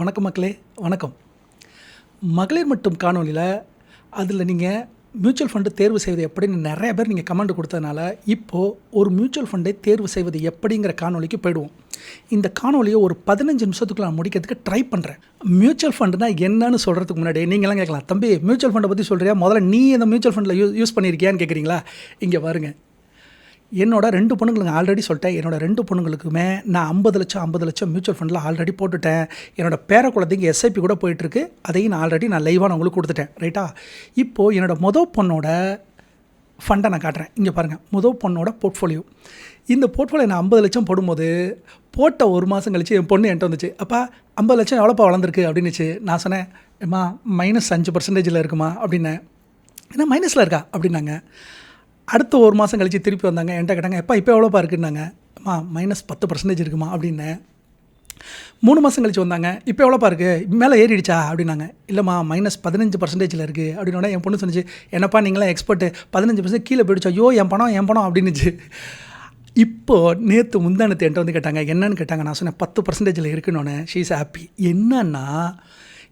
வணக்கம் மக்களே வணக்கம். மகளிர் மட்டும் காணொலியில் அதில் நீங்கள் மியூச்சுவல் ஃபண்டு தேர்வு செய்வது எப்படின்னு நிறைய பேர் நீங்கள் கமெண்ட் கொடுத்ததுனால இப்போது ஒரு மியூச்சுவல் ஃபண்டை தேர்வு செய்வது எப்படிங்கிற காணொலிக்கு போயிடுவோம். இந்த காணொலியை ஒரு பதினஞ்சு நிமிஷத்துக்குள்ள நான் முடிக்கிறதுக்கு ட்ரை பண்ணுறேன் மியூச்சுவல் ஃபண்டுனா என்னன்னு சொல்கிறதுக்கு முன்னாடி நீங்களாம் கேட்கலாம். தம்பி மியூச்சுவல் ஃபண்டை பற்றி சொல்கிறியா முதல்ல நீ இந்த மியூச்சுவல் ஃபண்டில் யூ யூஸ் பண்ணியிருக்கியான்னு கேட்குறீங்களா இங்கே பாருங்கள் என்னோட ரெண்டு பொண்ணுங்களுக்கு ஆல்ரெடி சொல்லிட்டேன். என்னோட ரெண்டு பொண்ணுங்களுக்குமே நான் ஐம்பது லட்சம் ஐம்பது லட்சம் மியூச்சுவல் ஃபண்டில் ஆல்ரெடி போட்டுட்டேன். என்னோட பேர குழந்தைங்க எஸ்ஐபி கூட போயிட்டுருக்கு. அதையும் நான் ஆல்ரெடி நான் லைவாக நான் உங்களுக்கு கொடுத்துட்டேன். ரைட்டா இப்போது என்னோட மொதல் பொண்ணோட ஃபண்டை நான் காட்டுறேன். இங்கே பாருங்கள் முதல் பொண்ணோட போர்ட்ஃபோலியோ இந்த போர்ட்ஃபோலியோ நான் ஐம்பது லட்சம் போடும்போது போட்ட ஒரு மாதம் கழிச்சு என் பொண்ணு என்கிட்ட வந்துச்சு. அப்பா ஐம்பது லட்சம் எவ்வளோப்பா வளர்ந்துருக்கு? அப்படின்னுச்சு. நான் சொன்னேன் ஏம்மா மைனஸ் அஞ்சு பர்சன்டேஜில் இருக்குமா? அப்படின்னேன். ஏன்னா மைனஸில் இருக்கா? அப்படின்னாங்க. அடுத்த ஒரு மாதம் கழிச்சு திருப்பி வந்தாங்க. என்கிட்ட கேட்டாங்க எப்போ இப்போ எவ்வளோப்பா இருக்குன்னாங்க? அம்மா மைனஸ் பத்து பர்சன்டேஜ் இருக்குமா? அப்படின்னேன் மூணு மாதம் கழிச்சு வந்தாங்க. இப்போ எவ்வளோப்பா இருக்குது மேலே ஏறிடுச்சா? அப்படின்னாங்க. இல்லைம்மா மைனஸ் பதினஞ்சு பர்சன்டேஜில் இருக்குது அப்படின்னோட என் பொண்ணு சொன்னிச்சு என்னப்பா நீங்களாம் எக்ஸ்பர்ட்டு பதினஞ்சு பர்சன்ட் கீழே போயிடுச்சா? ஐயோ என் பணம் என் பணம் அப்படின்னுச்சு. இப்போது நேற்று முந்தானத்து என்கிட்ட வந்து கேட்டாங்க என்னன்னு? கேட்டாங்க. நான் சொன்னேன் பத்து பர்சன்டேஜில் இருக்குன்னு. ஷீஸ் ஹாப்பி என்னன்னா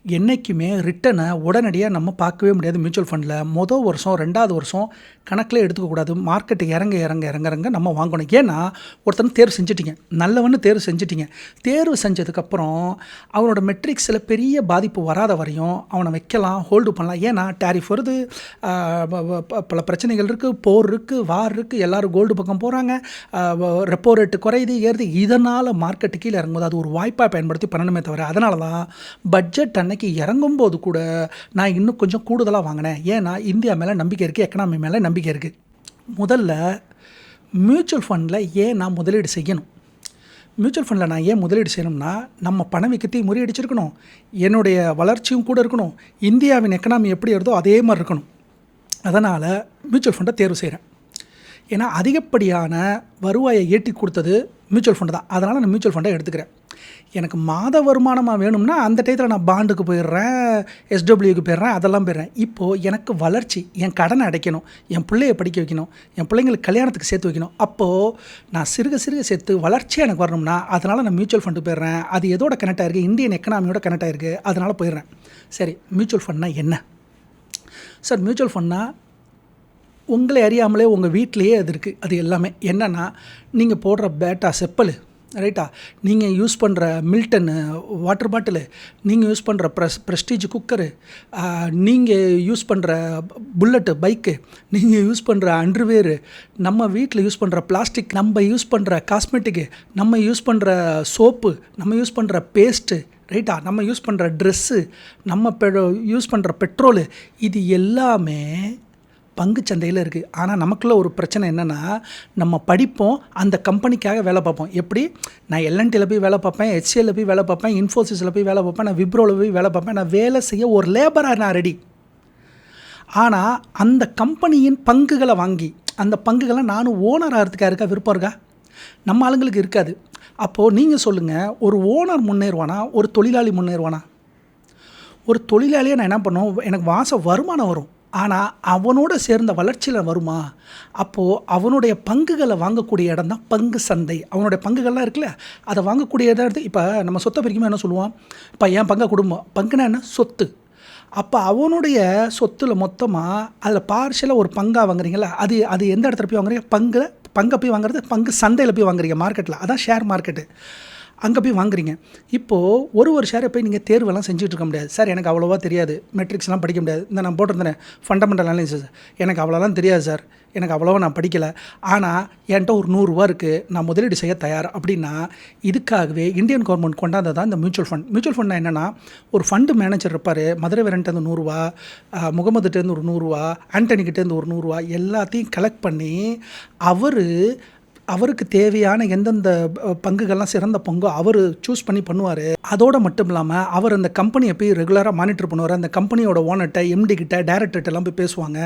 என்றைக்குமே ரிட்டனை உடனடியாக நம்ம பார்க்கவே முடியாது மியூச்சுவல் ஃபண்டில் மொதல் வருஷம் ரெண்டாவது வருஷம் கணக்கில் எடுத்துக்கக்கூடாது மார்க்கெட்டு இறங்க இறங்க இறங்க இறங்க நம்ம வாங்கணும். ஏன்னா ஒருத்தன் தேர்வு செஞ்சுட்டிங்க. நல்லவன்னு தேர்வு செஞ்சுட்டிங்க. தேர்வு செஞ்சதுக்கப்புறம் அவனோட மெட்ரிக்ஸில் பெரிய பாதிப்பு வராத வரையும் அவனை வைக்கலாம் ஹோல்டு பண்ணலாம். ஏன்னா டேரிஃப் வருது. ப- பல பிரச்சனைகள் இருக்குது போர் இருக்குது வார் இருக்குது எல்லோரும் கோல்டு பக்கம் போகிறாங்க ரெப்போ ரேட்டு குறையுது ஏறுது. இதனால் மார்க்கெட்டு கீழே இறங்கும்போது அது ஒரு வாய்ப்பாக பயன்படுத்தி பண்ணணுமே தவிர அதனால தான் பட்ஜெட் அன்னைக்கு இறங்கும்போது கூட நான் இன்னும் கொஞ்சம் கூடுதலாக வாங்கினேன். ஏன்னா இந்தியா மேலே நம்பிக்கை இருக்குது எக்கனாமி மேலே நம்பிக்கை இருக்குது முதல்ல மியூச்சுவல் ஃபண்டில் ஏன் நான் முதலீடு செய்யணும்? மியூச்சுவல் ஃபண்டில் நான் ஏன் முதலீடு செய்யணும்னா நம்ம பணவீக்கத்தையும் முறியடிச்சிருக்கணும். என்னுடைய வளர்ச்சியும் கூட இருக்கணும். இந்தியாவின் எக்கனாமி எப்படி இருந்தோ அதே மாதிரி இருக்கணும். அதனால் மியூச்சுவல் ஃபண்டை தேர்வு செய்கிறேன் ஏன்னா அதிகப்படியான வருவாயை ஏற்றி கொடுத்தது மியூச்சுவல் ஃபண்டு தான். அதனால் நான் மியூச்சுவல் ஃபண்டை எடுத்துக்கிறேன். எனக்கு மாத வருமானமாக வேணும்னா அந்த டயத்தில் நான் பாண்டுக்கு போயிடுறேன் எஸ்டபிள்யூக்கு போயிடுறேன் அதெல்லாம் போயிடுறேன். இப்போது எனக்கு வளர்ச்சி என் கடனை அடைக்கணும் என் பிள்ளைய படிக்க வைக்கணும் என் பிள்ளைங்களுக்கு கல்யாணத்துக்கு சேர்த்து வைக்கணும். அப்போது நான் சிறுக சிறுக சேர்த்து வளர்ச்சியாக எனக்கு வரணும்னா அதனால் நான் மியூச்சுவல் ஃபண்டு போயிடுறேன். அது எதோட கனெக்ட் ஆகிருக்கு இந்தியன் எக்கனாமியோட கனெக்ட் ஆகிருக்கு அதனால் போயிடுறேன். சரி மியூச்சுவல் ஃபண்ட்னா என்ன? சார் மியூச்சுவல் ஃபண்ட்னா உங்களை அறியாமலே உங்கள் வீட்டிலேயே அது இருக்குது அது எல்லாமே. என்னென்னா நீங்கள் போடுற பேட்டா செப்பல் ரைட்டா நீங்கள் யூஸ் பண்ணுற மில்டன் வாட்டர் பாட்டிலு நீங்கள் யூஸ் பண்ணுற ப்ரெஸ் ப்ரெஸ்டீஜ் குக்கரு நீங்கள் யூஸ் பண்ணுற புல்லட்டு பைக்கு நீங்கள் யூஸ் பண்ணுற அண்டர்வேரு நம்ம வீட்டில் யூஸ் பண்ணுற பிளாஸ்டிக் நம்ம யூஸ் பண்ணுற காஸ்மெட்டிக்கு நம்ம யூஸ் பண்ணுற சோப்பு நம்ம யூஸ் பண்ணுற பேஸ்ட்டு ரைட்டா நம்ம யூஸ் பண்ணுற ட்ரெஸ்ஸு நம்ம பெ யூஸ் பண்ணுற பெட்ரோலு இது எல்லாமே பங்கு சந்தையில் இருக்குது ஆனால் நமக்குள்ள ஒரு பிரச்சனை என்னென்னா நம்ம படிப்போம் அந்த கம்பெனிக்காக வேலை பார்ப்போம். எப்படி? நான் எல்என்டியில் போய் வேலை பார்ப்பேன் ஹெச்சிஎல்ல போய் வேலை பார்ப்பேன் இன்ஃபோசிஸில் போய் வேலை பார்ப்பேன் நான் விப்ரோவில் போய் வேலை பார்ப்பேன் நான் வேலை செய்ய ஒரு லேபராக நான் ரெடி ஆனால் அந்த கம்பெனியின் பங்குகளை வாங்கி அந்த பங்குகளை நானும் ஓனர் ஆகிறதுக்காக இருக்கா விருப்பம் இருக்கா? நம்ம ஆளுங்களுக்கு இருக்காது. அப்போது நீங்கள் சொல்லுங்கள் ஒரு ஓனர் முன்னேறுவானா? ஒரு தொழிலாளி முன்னேறுவானா? ஒரு தொழிலாளியை நான் என்ன பண்ணுவோம்? எனக்கு மாதம் வருமானம் வரும். ஆனால் அவனோட சேர்ந்த வளர்ச்சியில் வருமா? அப்போது அவனுடைய பங்குகளை வாங்கக்கூடிய இடம் தான் பங்கு சந்தை. அவனுடைய பங்குகள்லாம் இருக்குல்ல அதை வாங்கக்கூடிய இடம் எடுத்து இப்போ நம்ம சொத்தை பிரிக்குமே என்ன சொல்லுவான்? இப்போ என் பங்கை குடும்பம் பங்குனா என்ன? சொத்து. அப்போ அவனுடைய சொத்துல மொத்தமாக அதில் பார்ஷலாக ஒரு பங்காக வாங்குறீங்களா அது அது எந்த இடத்துல போய் வாங்குறீங்க? பங்கு பங்கை போய் வாங்குறது பங்கு சந்தையில் போய் வாங்குறீங்க மார்க்கெட்டில் அதான் ஷேர் மார்க்கெட்டு அங்கே போய் வாங்குறீங்க. இப்போது ஒரு ஒரு ஷேரை போய் நீங்கள் தேர்வெல்லாம் செஞ்சுட்டு இருக்க முடியாது. சார் எனக்கு அவ்வளோவா தெரியாது. மெட்ரிக்ஸ்லாம் படிக்க முடியாது. இந்த நான் போட்டிருந்தேன் ஃபண்டமெண்டல் அனாலிசிஸ் எனக்கு அவ்வளோலாம் தெரியாது சார் எனக்கு அவ்வளோவா நான் படிக்கலை. ஆனால் என்கிட்ட ஒரு நூறுரூவா இருக்குது நான் முதலீடு செய்ய தயார். அப்படின்னா இதுக்காகவே இந்தியன் கவர்மெண்ட் கொண்டாந்தது தான் இந்த மியூச்சுவல் ஃபண்ட் மியூச்சுவல் ஃபண்ட் என்னென்னா ஒரு ஃபண்டு மேனேஜர் இருப்பார். மதுரை வீரன்ட்டேருந்து நூறுரூவா முகமதுட்டேருந்து ஒரு நூறுரூவா ஆண்டனிக்கிட்டேருந்து ஒரு நூறுரூவா எல்லாத்தையும் கலெக்ட் பண்ணி அவர் அவருக்கு தேவையான எந்தெந்த பங்குகள்லாம் சிறந்த பங்கோ அவர் சூஸ் பண்ணி பண்ணுவார். அதோடு மட்டும் இல்லாமல் அவர் அந்த கம்பெனியை போய் ரெகுலராக மானிட்டர் பண்ணுவார். அந்த கம்பெனியோட ஓனர்கிட்ட எம்டி கிட்ட டேரக்டர்கிட்ட எல்லாம் போய் பேசுவாங்க.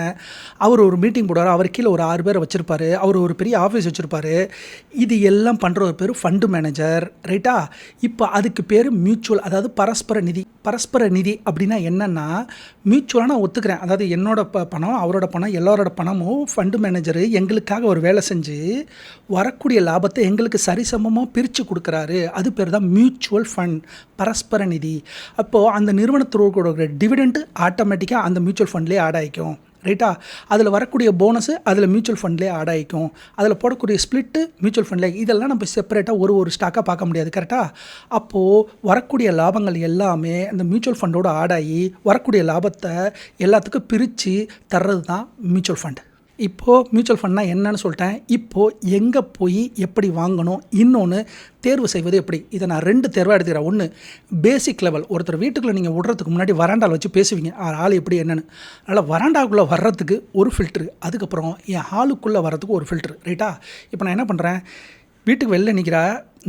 அவர் ஒரு மீட்டிங் போடுவார். அவர் கீழே ஒரு ஆறு பேரை வச்சுருப்பாரு. அவர் ஒரு பெரிய ஆஃபீஸ் வச்சுருப்பாரு. இது எல்லாம் பண்ணுற ஒரு பேர் ஃபண்டு மேனேஜர் ரைட்டா இப்போ அதுக்கு பேர் மியூச்சுவல் அதாவது பரஸ்பர நிதி. பரஸ்பர நிதி அப்படின்னா என்னென்னா மியூச்சுவலாக நான் ஒத்துக்கிறேன். அதாவது என்னோட ப பணம் அவரோட பணம் எல்லாரோட பணமும் ஃபண்டு மேனேஜரு எங்களுக்காக ஒரு வேலை செஞ்சு வரக்கூடிய லாபத்தை எங்களுக்கு சரிசமமாக பிரித்து கொடுக்குறாரு. அது பேர் தான் மியூச்சுவல் ஃபண்ட் பரஸ்பர நிதி. அப்போது அந்த நிறுவனத்தோட டிவிடெண்ட்டு ஆட்டோமேட்டிக்காக அந்த மியூச்சுவல் ஃபண்ட்லேயே ஆட் ஆகிக்கும் ரைட்டா அதில் வரக்கூடிய போனஸு அதில் மியூச்சுவல் ஃபண்ட்லேயே ஆட் ஆகிக்கும் அதில் போடக்கூடிய ஸ்ப்ளிட்டு மியூச்சுவல் ஃபண்ட்லேயே இதெல்லாம் நம்ம செப்பரேட்டாக ஒரு ஒரு ஸ்டாக்காக பார்க்க முடியாது. கரெக்டாக அப்போது வரக்கூடிய லாபங்கள் எல்லாமே அந்த மியூச்சுவல் ஃபண்டோட ஆட் ஆகி வரக்கூடிய லாபத்தை எல்லாத்துக்கும் பிரித்து தர்றது தான் மியூச்சுவல் ஃபண்ட் இப்போது மியூச்சுவல் ஃபண்ட்னா என்னன்னு சொல்லிட்டேன். இப்போது எங்கே போய் எப்படி வாங்கணும்? இன்னொன்று தேர்வு செய்வது எப்படி? இதை நான் ரெண்டு தேர்வாக எடுத்துக்கிறேன். ஒன்று பேசிக் லெவல் ஒருத்தர் வீட்டுக்குள்ளே நீங்கள் விடுறதுக்கு முன்னாடி வராண்டாவில் வச்சு பேசுவீங்க. ஆள் எப்படி என்னென்னு. அதனால் வராண்டாக்குள்ளே வர்றதுக்கு ஒரு ஃபில்ட்ரு அதுக்கப்புறம் என் ஹாலுக்குள்ளே வர்றதுக்கு ஒரு ஃபில்ட்ரு ரைட்டா இப்போ நான் என்ன பண்ணுறேன் வீட்டுக்கு வெளில நிற்கிற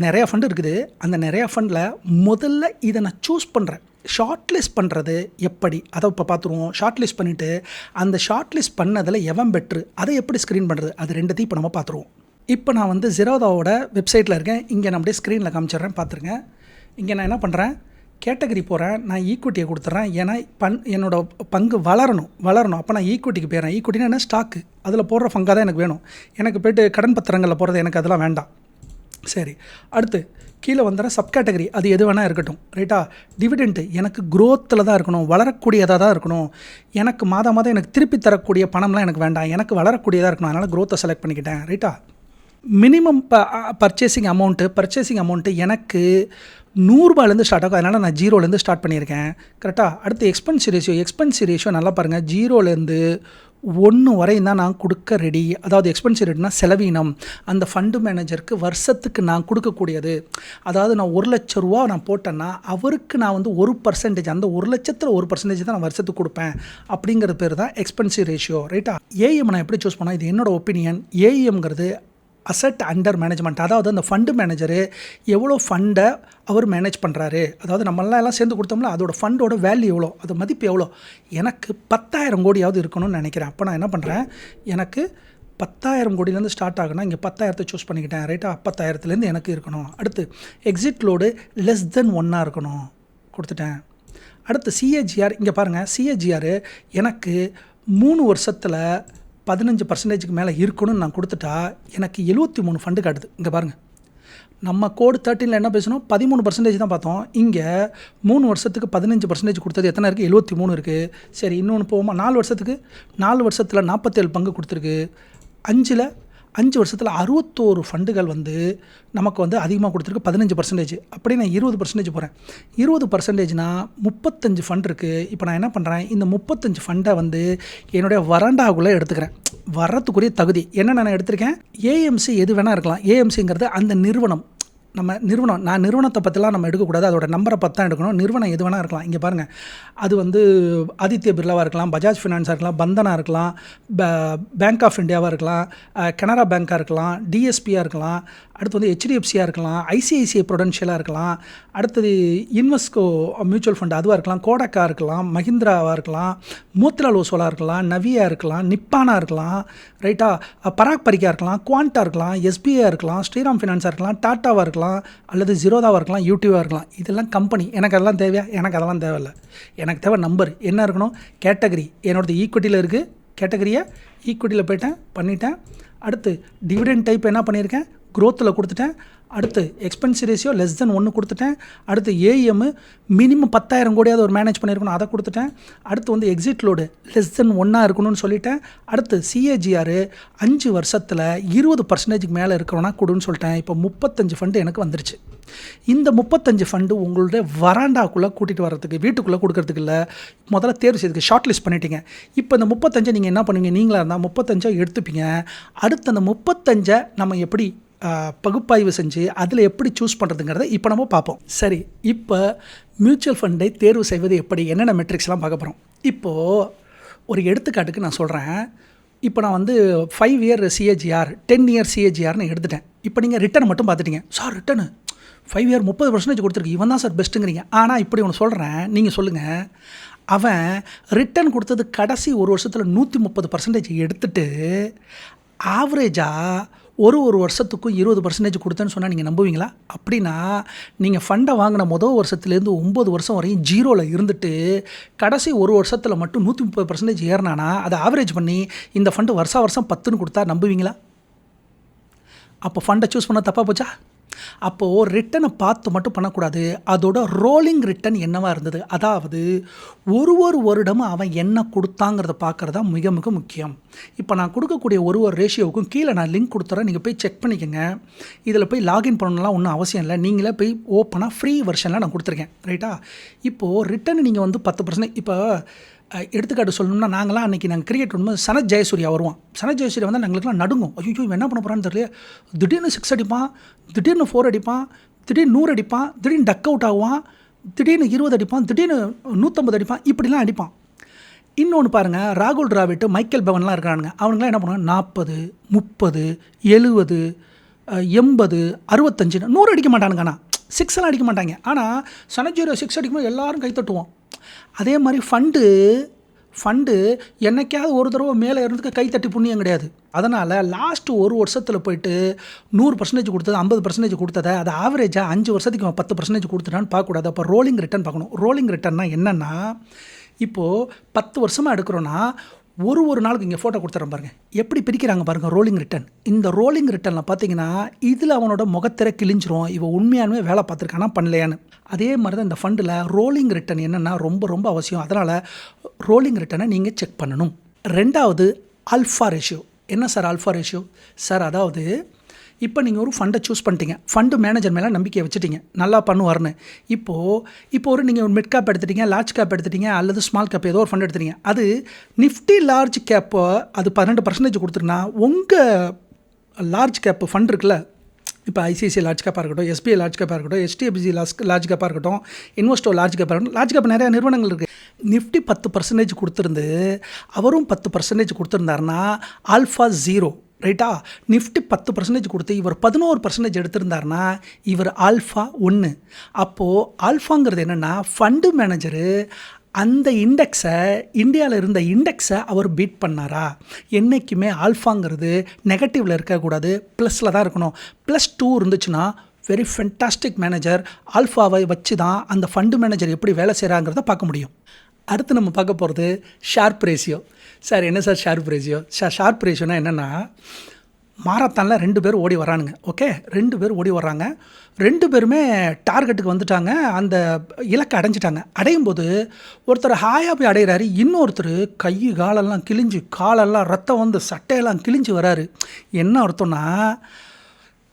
நிறையா ஃபண்டு இருக்குது. அந்த நிறையா ஃபண்டில் முதல்ல இதை நான் சூஸ் பண்ணுறேன் ஷார்ட் லிஸ்ட் பண்ணுறது எப்படி? அதை இப்போ பார்த்துருவோம். ஷார்ட் லிஸ்ட் பண்ணிவிட்டு அந்த ஷார்ட் லிஸ்ட் பண்ணதில் எவன் பெட்ரு அதை எப்படி ஸ்க்ரீன் பண்ணுறது அது ரெண்டுத்தையும் இப்போ நம்ம பார்த்துருவோம். இப்போ நான் வந்து ஜெரோதாவோட வெப்சைட்டில் இருக்கேன். இங்கே நான் அப்படியே ஸ்க்ரீனில் காமிச்சிடுறேன். பார்த்துருங்க. இங்கே நான் என்ன பண்ணுறேன் கேட்டகரி போகிறேன் நான் ஈக்குவிட்டியை கொடுத்துட்றேன் ஏன்னா பண் என்னோட பங்கு வளரணும். வளரணும். அப்போ நான் ஈக்குவிட்டிக்கு போயிடுறேன். ஈக்குவிட்டினா என்ன? ஸ்டாக்கு அதில் போடுற பங்காக தான் எனக்கு வேணும். எனக்கு போய்ட்டு கடன் பத்திரங்களில் போகிறது எனக்கு அதெல்லாம் வேண்டாம். சரி. அடுத்து கீழே வந்துடுற சப் கேட்டகரி அது எது வேணால் இருக்கட்டும் ரைட்டா டிவிடெண்ட்டு எனக்கு க்ரோத்தில் தான் இருக்கணும் வளரக்கூடியதாக தான் இருக்கணும். எனக்கு மாதம் மாதம் எனக்கு திருப்பி தரக்கூடிய பணம்லாம் எனக்கு வேண்டாம் எனக்கு வளரக்கூடியதாக இருக்கணும் அதனால் க்ரோத்தை செலக்ட் பண்ணிக்கிட்டேன் ரைட்டா மினிமம் ப பர்ச்சேசிங் அமௌண்ட்டு பர்ச்சேசிங் அமௌண்ட்டு எனக்கு நூறுரூபாலேருந்து ஸ்டார்ட் ஆகும். அதனால் நான் ஜீரோலேருந்து ஸ்டார்ட் பண்ணியிருக்கேன். கரெக்டாக அடுத்து எக்ஸ்பென்சி ரேஷியோ எக்ஸ்பென்சி ரேஷியோ நல்லா பாருங்கள் ஜீரோலேருந்து ஒன்று வரையும் தான் நான் கொடுக்க ரெடி அதாவது எக்ஸ்பென்சி ரேட்னா செலவீனம். அந்த ஃபண்டு மேனேஜருக்கு வருஷத்துக்கு நான் கொடுக்கக்கூடியது. அதாவது நான் ஒரு லட்ச ரூபா நான் போட்டேன்னா அவருக்கு நான் வந்து ஒரு பர்சன்டேஜ் அந்த ஒரு லட்சத்தில் ஒரு பர்சன்டேஜ் தான் நான் வருஷத்துக்கு கொடுப்பேன். அப்படிங்கிற பேர் தான் எக்ஸ்பென்சி ரேஷியோ ரைட்டா ஏஎம் நான் எப்படி சூஸ் பண்ணேன் இது என்னோட ஒப்பீனியன் ஏஎம்ங்கிறது அசட் அண்டர் மேனேஜ்மெண்ட் அதாவது அந்த ஃபண்டு மேனேஜரு எவ்வளோ ஃபண்டை அவர் மேனேஜ் பண்ணுறாரு அதாவது நம்மளாம் எல்லாம் சேர்ந்து கொடுத்தோம்ல அதோட ஃபண்டோட வேல்யூ எவ்வளோ அது மதிப்பு எவ்வளோ? எனக்கு பத்தாயிரம் கோடியாவது இருக்கணும்னு நினைக்கிறேன். அப்போ நான் என்ன பண்ணுறேன் எனக்கு பத்தாயிரம் கோடியிலேருந்து ஸ்டார்ட் ஆகுனா இங்கே பத்தாயிரத்தை சூஸ் பண்ணிக்கிட்டேன். ரைட்டாக பத்தாயிரத்துலேருந்து எனக்கு இருக்கணும். அடுத்து எக்ஸிட் லோடு லெஸ் தென் ஒன்னாக இருக்கணும். கொடுத்துட்டேன். அடுத்து சிஏஜிஆர் இங்கே பாருங்கள் சிஏஜிஆர் எனக்கு மூணு வருஷத்தில் பதினஞ்சு பர்சன்டேஜுக்கு மேலே இருக்கணும்னு நான் கொடுத்துட்டா எனக்கு எழுபத்தி மூணு ஃபண்டு காட்டுது இங்கே பாருங்கள் நம்ம கோடு தேர்ட்டினில் என்ன பேசணும்? பதிமூணு பர்சன்டேஜ் தான் பார்த்தோம். இங்கே மூணு வருஷத்துக்கு பதினஞ்சு பர்சன்டேஜ் கொடுத்தது எத்தனை இருக்குது எழுபத்தி மூணு இருக்குது சரி இன்னொன்று போவோமா? நாலு வருஷத்துக்கு நாலு வருஷத்தில் நாற்பத்தேழு பங்கு கொடுத்துருக்கு. அஞ்சில் அஞ்சு வருஷத்தில் அறுபத்தோரு ஃபண்டுகள் வந்து நமக்கு வந்து அதிகமாக கொடுத்துருக்கு. பதினஞ்சு பர்சன்டேஜ் அப்படியே நான் இருபது பர்சன்டேஜ் போகிறேன் இருபது பர்சன்டேஜ்னா முப்பத்தஞ்சு ஃபண்ட் இருக்குது இப்போ நான் என்ன பண்ணுறேன் இந்த முப்பத்தஞ்சு ஃபண்டை வந்து என்னுடைய வராண்டாக்குள்ளே எடுத்துக்கிறேன். வர்றதுக்குரிய தகுதி. என்ன நான் எடுத்திருக்கேன்? ஏஎம்சி எது வேணால் இருக்கலாம். ஏஎம்சிங்கிறது அந்த நிறுவனம். நம்ம நிறுவனம் நான் நிறுவனத்தை பற்றிலாம் நம்ம எடுக்கக்கூடாது. அதோட நம்பரை பற்றி தான் எடுக்கணும். நிறுவனம் எது வேணால் இருக்கலாம். இங்கே பாருங்கள் அது வந்து ஆதித்ய பிர்லாவாக இருக்கலாம் பஜாஜ் ஃபினான்ஸாக இருக்கலாம் பந்தனாக இருக்கலாம் பேங்க் ஆஃப் இந்தியாவாக இருக்கலாம் கனரா பேங்காக இருக்கலாம் டிஎஸ்பியாக இருக்கலாம் அடுத்து வந்து ஹெச்டிஎஃப்சியாக இருக்கலாம் ஐசிஐசிஐ ப்ரொடென்ஷியலாக இருக்கலாம் அடுத்தது இன்வெஸ்கோ மியூச்சுவல் ஃபண்ட் அதுவாக இருக்கலாம் கோடக்கா இருக்கலாம் மஹிந்திராவாக இருக்கலாம் மூத்திலால் ஓசோலாக இருக்கலாம் நவியாக இருக்கலாம் நிப்பானாக இருக்கலாம் ரைட்டா பராக் பரிக்கா இருக்கலாம் குவான்டா இருக்கலாம் எஸ்பிஐ இருக்கலாம் ஸ்ரீராம் ஃபினான்ஸாக இருக்கலாம் டாட்டாவாக இருக்கலாம் அல்லது ஜீரோதாவாக இருக்கலாம் யூடியூபாக இருக்கலாம். இதெல்லாம் கம்பெனி எனக்கு அதெல்லாம் தேவையா? எனக்கு அதெல்லாம் தேவையில்லை. எனக்கு தேவை நம்பர் என்ன இருக்கணும்? கேட்டகரி என்னோடது ஈக்குவிட்டியில் இருக்குது கேட்டகரியை ஈக்குவிட்டியில் போயிட்டேன் பண்ணிட்டேன். அடுத்து டிவிடெண்ட் டைப் என்ன பண்ணியிருக்கேன்? க்ரோத்தில் கொடுத்துட்டேன். அடுத்து எக்ஸ்பென்ஸ் ரேஷியோ லெஸ் தென் ஒன்று கொடுத்துட்டேன். அடுத்து ஏஎம் மினிமம் பத்தாயிரம் கோடியாவது ஒரு மேனேஜ் பண்ணியிருக்கணும் அதை கொடுத்துட்டேன். அடுத்து வந்து எக்ஸிட் லோடு லெஸ் தென் ஒன்னாக இருக்கணும்னு சொல்லிட்டேன். அடுத்து சிஏஜிஆர் அஞ்சு வருஷத்தில் இருபது பர்சன்டேஜுக்கு மேலே இருக்கிறோன்னா கொடுன்னு சொல்லிட்டேன். இப்போ முப்பத்தஞ்சு ஃபண்டு எனக்கு வந்துருச்சு. இந்த முப்பத்தஞ்சு ஃபண்டு உங்களுடைய வராண்டாக்குள்ளே கூட்டிகிட்டு வர்றதுக்கு வீட்டுக்குள்ளே கொடுக்கறதுக்கு இல்லை. முதல்ல தேர்வு செய்துக்கு ஷார்ட் லிஸ்ட் பண்ணிட்டீங்க. இப்போ இந்த முப்பத்தஞ்சை நீங்கள் என்ன பண்ணுவீங்க? நீங்களாக இருந்தால் முப்பத்தஞ்சை எடுத்துப்பீங்க. அடுத்து அந்த முப்பத்தஞ்சை நம்ம எப்படி பகுப்பாய்வு செஞ்சு அதில் எப்படி சூஸ் பண்ணுறதுங்கிறத இப்போ நம்ம பார்ப்போம். சரி இப்போ மியூச்சுவல் ஃபண்டை தேர்வு செய்வது எப்படி? என்னென்ன மெட்ரிக்ஸ்லாம் பார்க்க போகிறோம் இப்போது ஒரு எடுத்துக்காட்டுக்கு நான் சொல்கிறேன் இப்போ நான் வந்து five year CAGR ten year சிஏஜிஆர்னு எடுத்துட்டேன். இப்போ நீங்கள் ரிட்டர்ன் மட்டும் பார்த்துட்டீங்க. சார் ரிட்டர்னு ஃபைவ் இயர் முப்பது பர்சன்டேஜ் கொடுத்துருக்கு. இவன் தான் சார் பெஸ்ட்டுங்கிறீங்க ஆனால் இப்படி ஒன்று சொல்கிறேன் நீங்கள் சொல்லுங்கள் அவன் ரிட்டர்ன் கொடுத்தது கடைசி ஒரு வருஷத்தில் நூற்றி முப்பது பர்சன்டேஜ் எடுத்துட்டு ஆவரேஜாக ஒரு ஒரு வருஷத்துக்கும் இருபது பர்சன்டேஜ் கொடுத்தேன்னு சொன்னால் நீங்கள் நம்புவீங்களா? அப்படின்னா நீங்கள் ஃபண்டை வாங்கின முதல் வருஷத்துலேருந்து ஒம்பது வருஷம் வரையும் ஜீரோவில் இருந்துட்டு கடைசி ஒரு வருஷத்தில் மட்டும் நூற்றி முப்பது பர்சன்டேஜ் ஏறினானா அதை ஆவரேஜ் பண்ணி இந்த ஃபண்டு வருஷா வருஷம் பத்துன்னு கொடுத்தா நம்புவீங்களா? அப்போ ஃபண்டை சூஸ் பண்ண தப்பாக போச்சா? அப்போது ரிட்டனை பார்த்து மட்டும் பண்ணக்கூடாது. அதோட ரோலிங் ரிட்டன் என்னவாக இருந்தது? அதாவது ஒரு ஒரு வருடமும் அவன் என்ன கொடுத்தாங்கிறத பார்க்குறது தான் மிக மிக முக்கியம். இப்போ நான் கொடுக்கக்கூடிய ஒரு ஒரு ரேஷியோவுக்கும் கீழே நான் லிங்க் கொடுத்துறேன். நீங்கள் போய் செக் பண்ணிக்கோங்க. இதில் போய் லாகின் பண்ணணும்லாம் ஒன்றும் அவசியம் இல்லை. நீங்களே போய் ஓப்பனாக ஃப்ரீ வெர்ஷனில் நான் கொடுத்துருக்கேன். ரைட்டா இப்போது ரிட்டன் நீங்கள் வந்து பத்து பர்சன்ட் இப்போ எடுத்துக்காட்டு சொல்லணும்னா நாங்களாம் அன்றைக்கி நாங்கள் கிரிக்கெட் விடும்போது சனத் ஜெயசூர்யா வருவான். சனத் ஜெயசூர்யா வந்து எங்களுக்குலாம் நடுங்கும். ஐயோ இவன் என்ன பண்ண போகிறான்னு தெரியல திடீர்னு சிக்ஸ் அடிப்பான் திடீர்னு ஃபோர் அடிப்பான் திடீர்னு நூறு அடிப்பான் திடீர்னு டக் அவுட் ஆகுவான் திடீர்னு இருபது அடிப்பான் திடீர்னு நூற்றம்பது அடிப்பான் இப்படிலாம் அடிப்பான். இன்னொன்று பாருங்கள் ராகுல் டிராவிட் மைக்கேல் பவன்லாம் இருக்கிறானுங்க. அவனுங்களாம் என்ன பண்ணுவாங்க? நாற்பது முப்பது எழுபது எண்பது அறுபத்தஞ்சு நூறு அடிக்க மாட்டானுங்க ஆனால் சிக்ஸ்லாம் அடிக்க மாட்டாங்க. ஆனால் சனஜீரோ சிக்ஸ் அடிக்கும்போது எல்லோரும் கைத்தட்டுவோம் அதே மாதிரி ஃபண்டு ஃபண்டு என்னைக்காவது ஒரு தடவை மேலே இருந்துக்கு கை தட்டி புண்ணியம் கிடையாது. அதனால் லாஸ்ட்டு ஒரு வருஷத்தில் போயிட்டு நூறு பர்சன்டேஜ் கொடுத்தது ஐம்பது பர்சன்டேஜ் கொடுத்ததை அது ஆவரேஜாக அஞ்சு வருஷத்துக்கு அவன் பத்து பர்சன்டேஜ் கொடுத்துட்டான்னு பார்க்கக்கூடாது. அப்போ ரோலிங் ரிட்டர்ன் பார்க்கணும். ரோலிங் ரிட்டர்ன்னா என்னென்னா இப்போது பத்து வருஷமாக எடுக்கிறோன்னா ஒரு ஒரு நாளுக்கு இங்கே ஃபோட்டோ கொடுத்துறேன் பாருங்கள் எப்படி பிரிக்கிறாங்க பாருங்கள் ரோலிங் ரிட்டன் இந்த ரோலிங் ரிட்டனில் பார்த்தீங்கன்னா இதில் அவனோட முகத்திரை கிழிஞ்சிரும். இவன் உண்மையானுமே வேலை பார்த்துருக்கானா பண்ணலையான்னு. அதே மாதிரி தான் இந்த ஃபண்டில் ரோலிங் ரிட்டன் என்னென்னா ரொம்ப ரொம்ப அவசியம். அதனால் ரோலிங் ரிட்டனை நீங்கள் செக் பண்ணணும். ரெண்டாவது அல்ஃபா ரேஷியோ என்ன சார் அல்ஃபா ரேஷியோ சார் அதாவது இப்போ நீங்கள் ஒரு ஃபண்டை சூஸ் பண்ணிட்டீங்க. ஃபண்டு மேனேஜர் மேலே நம்பிக்கையை வச்சுட்டீங்க. நல்லா பண்ணுவார்னு இப்போது இப்போ ஒரு நீங்கள் மிட் கேப் எடுத்துட்டீங்க லார்ஜ் கேப் எடுத்துட்டீங்க அல்லது ஸ்மால் கேப் ஏதோ ஒரு ஃபண்ட் எடுத்துட்டீங்க. அது நிஃப்டி லார்ஜ் கேப்போ அது பன்னெண்டு பர்சன்டேஜ் கொடுத்துருன்னா உங்கள் லார்ஜ் கேப் ஃபண்ட் இருக்குல்ல. இப்போ ஐசிஐசி லார்ஜ் கேப்பாக இருக்கட்டும் எஸ்பிஐ லார்ஜ் கேப்பாக இருக்கட்டும் HDFC லாஸ் லார்ஜ் கேப்பாக இருக்கட்டும் இன்வெஸ்டோ லார்ஜ் கேப்பாக இருக்கட்டும் லார்ஜ் கேப் நிறையா நிறுவனங்கள் இருக்குது நிஃப்டி பத்து பர்சன்டேஜ் கொடுத்துருந்து அவரும் பத்து பர்சன்டேஜ் கொடுத்துருந்தாருன்னா ஆல்ஃபா ஜீரோ ரைட்டா? நிஃப்டி பத்து பர்சன்டேஜ் கொடுத்து இவர் பதினோரு பர்சன்டேஜ் எடுத்திருந்தார்னா இவர் ஆல்ஃபா ஒன்று அப்போது ஆல்ஃபாங்கிறது என்னென்னா ஃபண்டு மேனேஜரு அந்த இண்டெக்ஸை இந்தியாவில் இருந்த இண்டெக்ஸை அவர் பீட் பண்ணாரா? என்றைக்குமே ஆல்ஃபாங்கிறது நெகட்டிவில் இருக்கக்கூடாது. ப்ளஸில் தான் இருக்கணும். ப்ளஸ் டூ இருந்துச்சுன்னா வெரி ஃபென்டாஸ்டிக் மேனேஜர் ஆல்ஃபாவை வச்சு தான் அந்த ஃபண்டு மேனேஜர் எப்படி வேலை செய்கிறாங்கிறத பார்க்க முடியும். அடுத்து நம்ம பார்க்க போகிறது ஷார்ப் ரேஷியோ சார் என்ன sir Sharpe ratio sir Sharpe ரேஷியோனா என்னென்னா மாரத்தானில் ரெண்டு பேர் ஓடி வரானுங்க. ஓகே ரெண்டு பேர் ஓடி வர்றாங்க. ரெண்டு பேருமே டார்கெட்டுக்கு வந்துட்டாங்க. அந்த இலக்கை அடைஞ்சிட்டாங்க. அடையும் போது ஒருத்தர் ஹாயாக போய் அடைகிறாரு இன்னொருத்தர் கை காலெல்லாம் கிழிஞ்சு காலெல்லாம் ரத்தம் வந்து சட்டையெல்லாம் கிழிஞ்சு வராரு. என்ன அர்த்தம்னா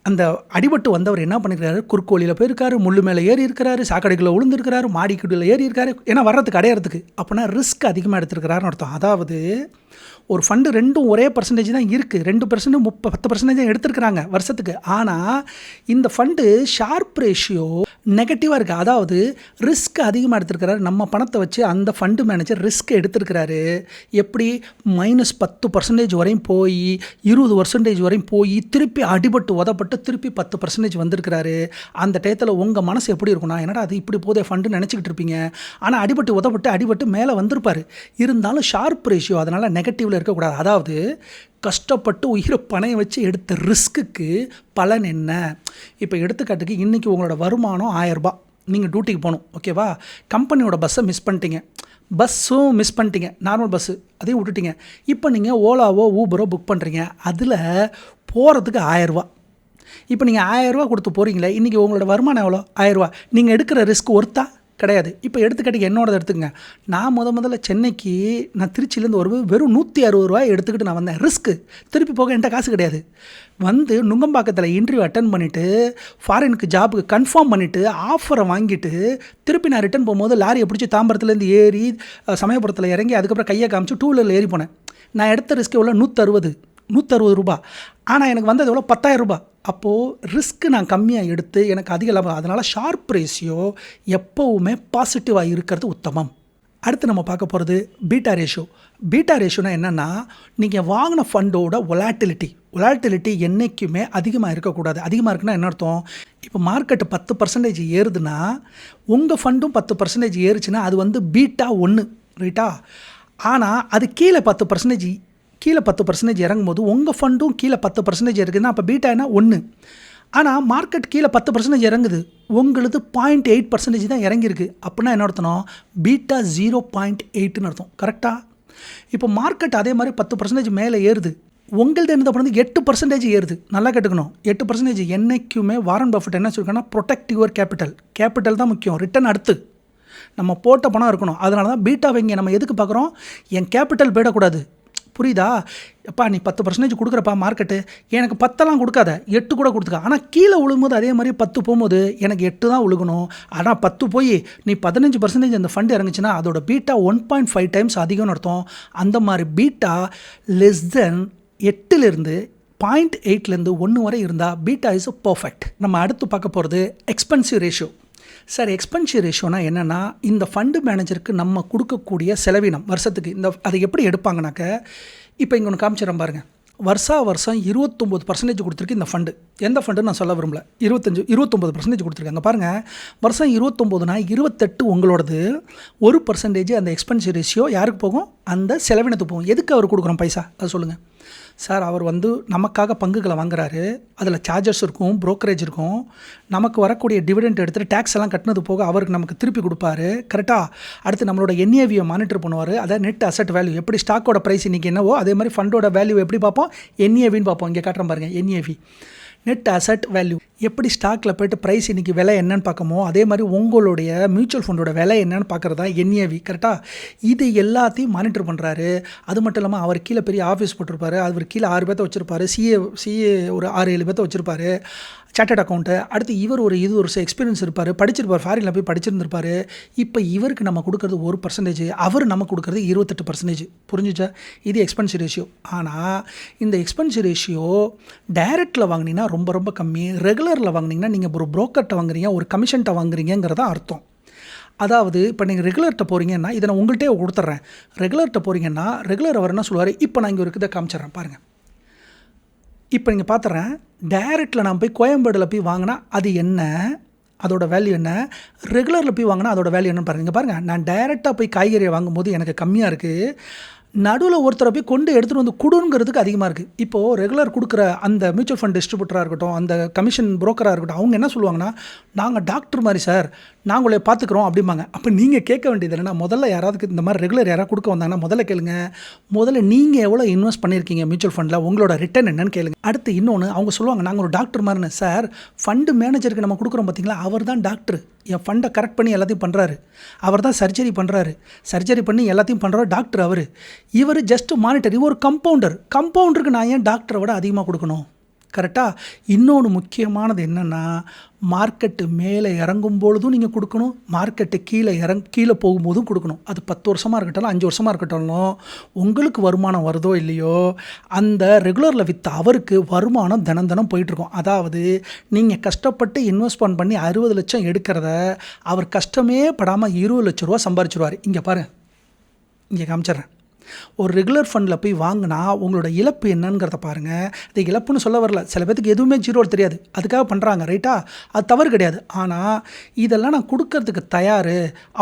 அந்த அடிபட்டு வந்தவர் என்ன பண்ணிருக்காரு? குறுக்கோழியில் போயிருக்காரு முள்ளு மேலே ஏறி இருக்கிறாரு சாக்கடைக்குள்ளே விழுந்திருக்கிறாரு மாடிக்குடியில் ஏறி இருக்காரு. ஏன்னா வர்றதுக்கு அடையிறதுக்கு. அப்படின்னா ரிஸ்க் அதிகமாக எடுத்திருக்கிறாருன்னு அர்த்தம். அதாவது ஒரு ஃபண்டு ரெண்டும் ஒரே பர்சன்டேஜ் தான் இருக்குது ரெண்டு பர்சன்ட் முப்ப பத்து பர்சன்டேஜ் தான் எடுத்திருக்கிறாங்க வருஷத்துக்கு. ஆனால் இந்த ஃபண்டு ஷார்ப் ரேஷியோ நெகட்டிவாக இருக்குது அதாவது ரிஸ்க் அதிகமாக எடுத்திருக்கிறாரு. நம்ம பணத்தை வச்சு அந்த ஃபண்டு மேனேஜர் ரிஸ்க் எடுத்திருக்கிறாரு. எப்படி? மைனஸ் பத்து பர்சன்டேஜ் வரையும் போய் இருபது பர்சன்டேஜ் வரையும் போய் திருப்பி அடிபட்டு உதப்பட்டு திருப்பி பத்து பர்சன்டேஜ் வந்திருக்கிறாரு. அந்த டயத்தில் உங்கள் மனசு எப்படி இருக்கும்னா என்னடா அது இப்படி போதே ஃபண்டு நினச்சிக்கிட்டு இருப்பீங்க. ஆனால் அடிபட்டு உதப்பட்டு அடிபட்டு மேலே வந்திருப்பார். இருந்தாலும் ஷார்ப் ரேஷியோ அதனால் நெகட்டிவில் இருக்கக்கூடாது. அதாவது கஷ்டப்பட்டு உயிரை பணையம் வச்சு எடுத்த ரிஸ்க்குக்கு பலன் என்ன? இப்போ எடுத்துக்காட்டுக்கு இன்றைக்கி உங்களோட வருமானம் ஆயரரூபா நீங்கள் டியூட்டிக்கு போகணும் ஓகேவா கம்பெனியோட பஸ்ஸை மிஸ் பண்ணிட்டீங்க. பஸ்ஸும் மிஸ் பண்ணிட்டீங்க. நார்மல் பஸ்ஸு அதையும் விட்டுட்டீங்க. இப்போ நீங்கள் ஓலாவோ ஊபரோ புக் பண்ணுறீங்க அதில் போகிறதுக்கு ஆயரூபா இப்போ நீங்கள் ஆயரூவா கொடுத்து போகிறீங்களே இன்றைக்கி உங்களோட வருமானம் எவ்வளோ? ஆயரூவா நீங்கள் எடுக்கிற ரிஸ்க் ஒர்த்தா கிடையாது. இப்போ எடுத்துக்காட்டுக்கு என்னோடது எடுத்துக்கங்க. நான் முத முதல்ல சென்னைக்கு நான் திருச்சியிலேருந்து ஒரு வெறும் நூற்றி அறுபது ரூபாய் எடுத்துக்கிட்டு நான் வந்தேன். ரிஸ்க்கு திருப்பி போக என்கிட்ட காசு கிடையாது. வந்து நுங்கம்பாக்கத்தில் இன்டர்வியூ அட்டன் பண்ணிவிட்டு ஃபாரினுக்கு ஜாபுக்கு கன்ஃபார்ம் பண்ணிவிட்டு ஆஃபரை வாங்கிட்டு திருப்பி நான் ரிட்டன் போகும்போது லாரியை பிடிச்சி தாம்பரத்துலேருந்து ஏறி சமயபுரத்தில் இறங்கி அதுக்கப்புறம் கையை காமிச்சு டூ வீலரில் ஏறி போனேன். நான் எடுத்த ரிஸ்க் எவ்வளோ? நூற்றறுபது நூற்றறுபது ரூபா ஆனால் எனக்கு வந்தது எவ்வளோ? பத்தாயிரம் ரூபாய். அப்போது ரிஸ்க்கு நான் கம்மியாக எடுத்து எனக்கு அதிக லாபம் அதனால் ஷார்ப் ரேஷியோ எப்போவுமே பாசிட்டிவாக இருக்கிறது உத்தமம். அடுத்து நம்ம பார்க்க போகிறது பீட்டா ரேஷியோ பீட்டா ரேஷியோனா என்னென்னா நீங்கள் வாங்கின ஃபண்டோட ஒலாட்டிலிட்டி ஒலாட்டிலிட்டி என்றைக்குமே அதிகமாக இருக்கக்கூடாது. அதிகமாக இருக்குன்னா என்ன அர்த்தம்? இப்போ மார்க்கெட்டு பத்து பர்சன்டேஜ் ஏறுதுன்னா உங்கள் ஃபண்டும் பத்து பர்சன்டேஜ் ஏறுச்சுன்னா அது வந்து பீட்டா ஒன்று ரைட்டா ஆனால் அது கீழே பத்து பர்சன்டேஜ் கீழே பத்து பர்சன்டேஜ் இறங்கும்போது உங்கள் ஃபண்டும் கீழே பத்து பர்சன்டேஜ் இருக்குதுன்னா அப்போ பீட்டா என்ன? ஒன்று ஆனால் மார்க்கெட் கீழே பத்து பர்சன்டேஜ் இறங்குது. உங்களுது பாயிண்ட் எயிட் பர்சன்டேஜ் தான் இறங்கியிருக்கு. அப்படின்னா என்ன அர்த்தம் பீட்டா ஜீரோ பாயிண்ட் எயிட்டுன்னு அர்த்தம். கரெக்டாக இப்போ மார்க்கெட் அதே மாதிரி பத்து பர்சன்டேஜ் மேலே ஏறுது. உங்கள்ட்ட என்ன பண்ணது? எட்டு பர்சன்டேஜ் ஏறுது. நல்லா கேட்டுக்கணும். எட்டு பர்சன்டேஜ் என்னைக்குமே வாரன் பஃபட் என்ன சொல்லிருக்காங்கன்னா ப்ரொடெக்ட் யுவர் கேபிட்டல் கேபிட்டல் தான் முக்கியம். ரிட்டர்ன் அடுத்து. நம்ம போட்ட பணம் இருக்கணும். அதனால தான் பீட்டா இங்கே நம்ம எதுக்கு பார்க்குறோம்? என் கேபிட்டல் போயிடக்கூடாது. புரியுதா? எப்பா நீ பத்து பர்சன்டேஜ் கொடுக்குறப்பா மார்க்கெட்டு எனக்கு பத்தெல்லாம் கொடுக்காத. எட்டு கூட கொடுத்துக்க. ஆனால் கீழே விழுகும்போது அதே மாதிரி பத்து போகும்போது எனக்கு எட்டு தான் விழுகணும். ஆனால் பத்து போய் நீ பதினஞ்சு பர்சன்டேஜ் அந்த ஃபண்ட் இறங்குச்சுன்னா அதோட beta one point five times அதிகம்னு அர்த்தம். அந்த மாதிரி பீட்டா லெஸ் தென் எட்டுலேருந்து பாயிண்ட் எயிட்லேருந்து ஒன்று வரை இருந்தால் பீட்டா இஸ் பர்ஃபெக்ட் நம்ம அடுத்து பார்க்க போகிறது எக்ஸ்பென்சிவ் ரேஷியோ சார் எக்ஸ்பென்சி ரேஷியோனா என்னென்னா இந்த ஃபண்டு மேனேஜருக்கு நம்ம கொடுக்கக்கூடிய செலவினம் வருஷத்துக்கு இந்த அதை எப்படி எடுப்பாங்கனாக்க இப்போ இங்கே ஒன்று காமிச்சிடறேன் பாருங்கள் வருஷா வருஷம் இருபத்தொம்போது பர்சன்டேஜ் கொடுத்துருக்கு இந்த ஃபண்டு எந்த ஃபண்டு நான் சொல்ல விரும்பல. இருபத்தஞ்சு இருபத்தொம்போது பர்சன்டேஜ் கொடுத்துருக்காங்க. பாருங்கள் வருஷம் இருபத்தொம்போதுனா இருபத்தெட்டு உங்களோடது. ஒரு பர்சன்டேஜ் அந்த எக்ஸ்பென்சிவ் ரேஷியோ யாருக்கு போகும்? அந்த செலவினத்துக்கு போகும். எதுக்கு அவர் கொடுக்குறோம் பைசா? அது சொல்லுங்கள் சார் அவர் வந்து நமக்காக பங்குகளை வாங்குறாரு. அதில் சார்ஜஸ் இருக்கும் ப்ரோக்கரேஜ் இருக்கும். நமக்கு வரக்கூடிய டிவிடெண்ட் எடுத்துகிட்டு டேக்ஸ் எல்லாம் கட்டினது போக அவருக்கு நமக்கு திருப்பி கொடுப்பாரு. கரெக்டாக அடுத்து நம்மளோட என்ஏவியை மானிட்டர் பண்ணுவார். அதாவது நெட் அசெட் வேல்யூ எப்படி ஸ்டாக்கோட ப்ரைஸ் இன்றைக்கி என்னவோ அதே மாதிரி ஃபண்டோட வேல்யூ எப்படி பார்ப்போம்? என்ஏவின்னு பார்ப்போம். இங்கே காட்டுறேன் பாருங்கள் என்ஏவி நெட் அசெட் வேல்யூ எப்படி ஸ்டாக்கில் போய்ட்டு ப்ரைஸ் இன்றைக்கி விலை என்னன்னு பார்க்கமோ அதே மாதிரி உங்களுடைய மியூச்சுவல் ஃபண்டோட விலை என்னன்னு பார்க்குறது தான் என்ஏவி கரெக்டாக இது எல்லாத்தையும் மானிட்டர் பண்ணுறாரு அது மட்டும் இல்லாமல் அவர் கீழே பெரிய ஆஃபீஸ் போட்டிருப்பாரு. அவர் கீழே ஆறு பேர்த்த வச்சுருப்பாரு. சிஏ சிஏ ஒரு ஆறு ஏழு பேர்த்த வச்சுருப்பாரு. சார்ட்டட் அக்கௌண்ட்டு அடுத்து இவர் ஒரு இது ஒரு எக்ஸ்பீரியன்ஸ் இருப்பார். படிச்சிருப்பார். ஃபாரினில் போய் படிச்சிருந்திருப்பார். இப்போ இவருக்கு நம்ம கொடுக்குறது ஒரு பர்சன்டேஜ் அவர் நம்ம கொடுக்குறது இருபத்தெட்டு பர்சன்டேஜ் புரிஞ்சுச்சா? இது எக்ஸ்பென்ஸ் ரேஷியோ ஆனால் இந்த எக்ஸ்பென்ஸ் ரேஷியோ டைரக்டில் வாங்கினீங்கன்னா ரொம்ப ரொம்ப கம்மி. ரெகுலர் ரெகுலரில் வாங்கினீங்கன்னா நீங்கள் ஒரு புரோக்கர்கிட்ட வாங்குறீங்க ஒரு கமிஷன்கிட்ட வாங்குறீங்கிறதா அர்த்தம். அதாவது இப்போ நீங்கள் ரெகுலர்கிட்ட போகிறீங்கன்னா இதை நான் உங்கள்கிட்டே கொடுத்துட்றேன் ரெகுலர்கிட்ட போகிறீங்கன்னா ரெகுலர் அவர் என்ன சொல்லுவார்? இப்போ நான் இங்கே ஒரு இதை காமிச்சிட்றேன் பாருங்கள் இப்போ நீங்கள் பார்த்துறேன் டைரெக்டில் நான் போய் கோயம்பேடில் போய் வாங்கினா அது என்ன? அதோட வேல்யூ என்ன? ரெகுலரில் போய் வாங்கினா அதோட வேல்யூ என்னன்னு பாருங்க. பாருங்கள் நான் டைரெக்டாக போய் காய்கறியை வாங்கும்போது எனக்கு கம்மியாக இருக்குது நடுவில் ஒருத்தரை போய் கொண்டு எடுத்துகிட்டு வந்து கொடுங்கிறதுக்கு அதிகமாக இருக்குது இப்போது ரெகுலர் கொடுக்குற அந்த மியூச்சுவல் ஃபண்ட் டிஸ்ட்ரிபியூட்டராக இருக்கட்டும் அந்த கமிஷன் புரோக்கராக இருக்கட்டும் அவங்க என்ன சொல்லுவாங்கன்னா நாங்கள் டாக்டர் மாதிரி சார் நாங்கள் உங்களை பார்த்துக்குறோம் அப்படிம்பாங்க. அப்போ நீங்கள் கேட்க வேண்டியது என்னென்னா முதல்ல யாராவது இந்த மாதிரி ரெகுலர் யாராவது கொடுக்க வந்தாங்கன்னா முதல்ல கேளுங்க. முதல்ல நீங்கள் எவ்வளோ இன்வெஸ்ட் பண்ணியிருக்கீங்க மியூச்சுவல் ஃபண்டில் உங்களோட ரிட்டர்ன் என்னன்னு கேளுங்க. அடுத்து இன்னொன்று அவங்க சொல்லுவாங்க நாங்கள் ஒரு டாக்டர் மாதிரின்னு சார் ஃபண்டு மேனேஜருக்கு நம்ம கொடுக்குறோம் பார்த்தீங்களா அவர் தான் டாக்டர் என் ஃபண்டை கரெக்ட் பண்ணி எல்லாத்தையும் பண்ணுறாரு அவர் தான் சர்ஜரி பண்ணுறாரு சர்ஜரி பண்ணி எல்லாத்தையும் பண்ணுறாரு டாக்டர் அவர். இவர் ஜஸ்ட் மானிட்டர் இவர் ஒரு கம்பவுண்டர் கம்பவுண்டருக்கு நான் ஏன் டாக்டரை விட அதிகமாக கொடுக்கணும்? கரெக்டாக இன்னொன்று முக்கியமானது என்னென்னா மார்க்கெட்டு மேலே இறங்கும் பொழுதும் நீங்கள் கொடுக்கணும் மார்க்கெட்டு கீழே இறங் கீழே போகும்போதும் கொடுக்கணும். அது பத்து வருஷமாக இருக்கட்டும் அஞ்சு வருஷமாக இருக்கட்டும் உங்களுக்கு வருமானம் வருதோ இல்லையோ அந்த ரெகுலரில் விற்ற அவருக்கு வருமானம் தினம் தினம் போயிட்டுருக்கும். அதாவது நீங்கள் கஷ்டப்பட்டு இன்வெஸ்ட்மெண்ட் பண்ணி அறுபது லட்சம் எடுக்கிறத அவர் கஷ்டமே படாமல் இருபது லட்ச ரூபா சம்பாரிச்சிருவார். இங்கே பாருங்கள் இங்கே காமிச்சிட்றேன். ஒரு ரெகுலர் ஃபண்டில் போய் வாங்கினா உங்களோட இழப்பு என்னங்கிறத பாருங்கள் இது இழப்புன்னு சொல்ல வரல. சில பேத்துக்கு எதுவுமே ஜீரோ தெரியாது. அதுக்காக பண்ணுறாங்க ரைட்டா அது தவறு கிடையாது. ஆனால் இதெல்லாம் நான் கொடுக்கறதுக்கு தயார்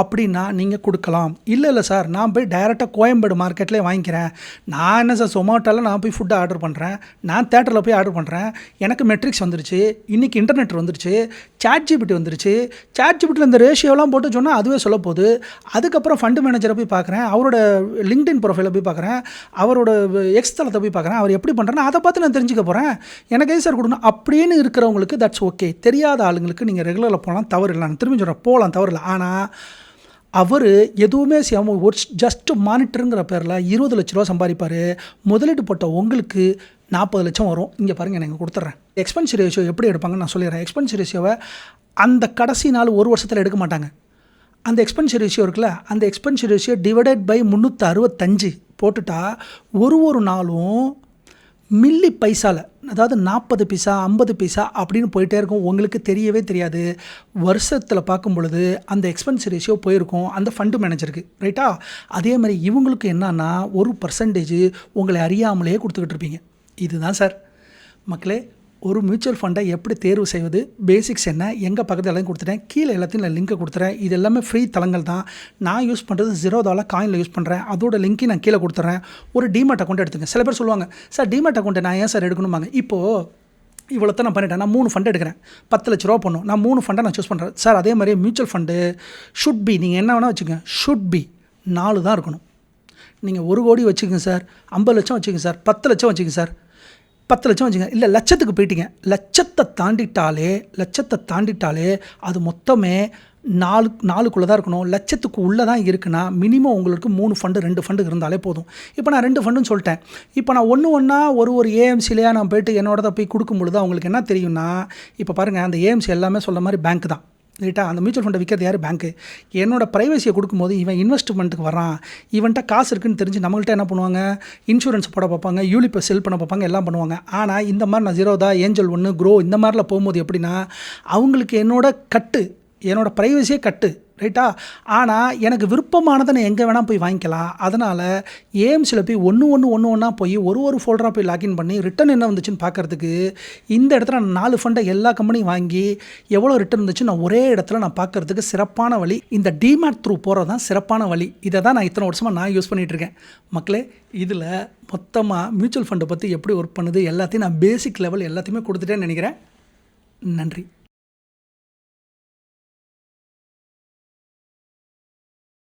அப்படின்னா நீங்கள் கொடுக்கலாம். இல்லை இல்லை சார் நான் போய் டைரெக்டாக கோயம்பேடு மார்க்கெட்லேயே வாங்கிக்கிறேன். நான் என்ன சார் சொமாட்டோவில் நான் போய் ஃபுட்டை ஆர்டர் பண்ணுறேன் நான் தேட்டரில் போய் ஆர்டர் பண்ணுறேன் எனக்கு மெட்ரிக்ஸ் வந்துருச்சு. இன்றைக்கி இன்டர்நெட் வந்துருச்சு. சாட் ஜிபிடி வந்துருச்சு. சாட் ஜிபிட்டியில் இந்த ரேஷியோலாம் போட்டு சொன்னால் அதுவே சொல்ல போகுது அதுக்கப்புறம் ஃபண்டு மேனேஜரை போய் பார்க்குறேன் அவரோட லிங்க்டின் ப்ரொஃபைலை போய் பார்க்குறேன். அவரோட எக்ஸ் தளத்தை போய் பார்க்குறேன். அவர் எப்படி பண்ணுறேன்னு அதை பார்த்து நான் தெரிஞ்சுக்க போகிறேன் எனக்கு ஏன் சார் கொடுக்கணும்? அப்படின்னு இருக்கிறவங்களுக்கு தட்ஸ் ஓகே தெரியாத ஆளுங்களுக்கு நீங்கள் ரெகுலரில் போகலாம் தவறு இல்லை. நான் திரும்பி சொல்கிறேன் போகலாம் தவறு இல்லை. ஆனால் அவர் எதுவுமே செய்யாமல் ஒரு ஜஸ்ட் மானிட்டருங்கிற பேரில் இருபது லட்ச ரூபா சம்பாதிப்பார். முதலீடு போட்ட உங்களுக்கு நாற்பது லட்சம் வரும். இங்கே பாருங்கள் எனக்கு கொடுத்துட்றேன். எக்ஸ்பென்ஸ் ரேஷியோ எப்படி எடுப்பாங்கன்னு நான் சொல்லிடுறேன். எக்ஸ்பென்ஸ் ரேஷியோவை அந்த கடைசி நாள் ஒரு வருஷத்தில் எடுக்க மாட்டாங்க. அந்த எக்ஸ்பென்ஸ் ரேஷியோ இருக்குல்ல அந்த எக்ஸ்பென்ஸ் ரேஷியோ டிவைடட் பை முந்நூற்றி அறுபத்தஞ்சு போட்டுட்டா ஒரு ஒரு நாளும் மில்லி பைசாவில் அதாவது நாற்பது பைசா ஐம்பது பைசா அப்படின்னு போயிட்டே இருக்கும். உங்களுக்கு தெரியவே தெரியாது. வருஷத்தில் பார்க்கும் பொழுது அந்த எக்ஸ்பென்ஸ் ரேஷியோ போயிருக்கும். அந்த ஃபண்டு மேனேஜருக்கு ரைட்டா அதே மாதிரி இவங்களுக்கு என்னன்னா ஒரு பர்சன்டேஜ் உங்களை அறியாமலேயே கொடுத்துக்கிட்டு இருப்பீங்க. இதுதான் சார். மக்களே ஒரு மியூச்சுவல் ஃபண்டை எப்படி தேர்வு செய்வது? பேசிக்ஸ் என்ன? எங்கே பக்கத்தில் எல்லாத்தையும் கொடுத்துட்டேன். கீழே எல்லாத்தையும் நான் லிங்க்கை கொடுத்துறேன். இது எல்லாமே ஃப்ரீ தளங்கள் தான். நான் யூஸ் பண்ணுறது ஜீரோதாவில் காயினில் யூஸ் பண்ணுறேன் அதோட லிங்க்கையும் நான் கீழே கொடுத்துட்றேன் ஒரு டிமெட் அக்கௌண்ட் எடுத்துங்க. சில பேர் சொல்லுவாங்க சார் டிமெட் அக்கௌண்ட்டை நான் ஏன் சார் எடுக்கணுமாங்க இப்போது இவ்வளோத்தான் நான் பண்ணிட்டேன். நான் மூணு ஃபண்ட் எடுக்கிறேன். பத்து லட்ச ரூபா பண்ணும் நான் மூணு ஃபண்டை நான் சூஸ் பண்ணுறேன் சார் அதே மாதிரி மியூச்சுவல் ஃபண்டு ஷுட் பி நீங்கள் என்ன வேணால் வச்சுக்கோங்க. ஷுட் பி நாலு தான் இருக்கணும். நீங்கள் ஒரு கோடி வச்சுக்கோங்க சார். ஐம்பது லட்சம் வச்சுக்கோங்க சார். பத்து லட்சம் வச்சுக்கோங்க சார். பத்து லட்சம் வச்சுங்க. இல்லை லட்சத்துக்கு போயிட்டீங்க. லட்சத்தை தாண்டிட்டாலே லட்சத்தை தாண்டிட்டாலே அது மொத்தமே நாலு நாலுக்குள்ளே தான் இருக்கணும். லட்சத்துக்கு உள்ளே தான் இருக்குன்னா மினிமம் உங்களுக்கு மூணு ஃபண்டு ரெண்டு ஃபண்டு இருந்தாலே போதும். இப்போ நான் ரெண்டு ஃபண்டுன்னு சொல்லிட்டேன். இப்போ நான் ஒன்று ஒன்றா ஒரு ஒரு ஏஎம்சிலையாக நான் போயிட்டு என்னோட போய் கொடுக்கும் பொழுது அவங்களுக்கு என்ன தெரியும்னா இப்போ பாருங்கள் அந்த ஏஎம்சி எல்லாமே சொல்ல மாதிரி பேங்க் தான். ரைட்டா அந்த மியூச்சுவல் ஃபண்டை விற்கிறது யார்? பேங்க்கு என்னோட ப்ரைவசியை கொடுக்கும்போது இவன் இன்வெஸ்ட்மெண்ட்டுக்கு வரான். இவன்ட்ட காசு இருக்குன்னு தெரிஞ்சு நம்மள்ட்ட என்ன பண்ணுவாங்க? இன்சூரன்ஸ் போட பார்ப்பாங்க யூலிப்பை செல் பண்ண பார்ப்பாங்க எல்லாம் பண்ணுவாங்க. ஆனால் இந்த மாதிரி நான் ஜீரோதா ஏஞ்சல் ஒன்று க்ரோ இந்த மாதிரிலாம் போகும்போது எப்படின்னா அவங்களுக்கு என்னோட கட்டு என்னோட ப்ரைவசியே கட்டு. ரைட்டா? ஆனால் எனக்கு விருப்பமானதை நான் எங்கே வேணால் போய் வாங்கிக்கலாம். அதனால் ஏஎம்சியில் போய் ஒன்று ஒன்று ஒன்று ஒன்றா போய் ஒரு ஒரு ஃபோல்டராக போய் லாக்இன் பண்ணி ரிட்டன் என்ன வந்துச்சுன்னு பார்க்குறதுக்கு இந்த இடத்துல நான் நாலு ஃபண்டை எல்லா கம்பெனியும் வாங்கி எவ்வளோ ரிட்டர்ன் இருந்துச்சு நான் ஒரே இடத்துல நான் பார்க்கறதுக்கு சிறப்பான வழி. இந்த டிமேட் த்ரூ போகிறது தான் சிறப்பான வழி. இதை தான் நான் இத்தனை வருஷமாக நான் யூஸ் பண்ணிகிட்டு இருக்கேன். மக்களே இதில் மொத்தமாக மியூச்சுவல் ஃபண்டை பற்றி எப்படி ஒர்க் பண்ணுது எல்லாத்தையும் நான் பேசிக் லெவல் எல்லாத்தையுமே கொடுத்துட்டேன்னு நினைக்கிறேன். நன்றி.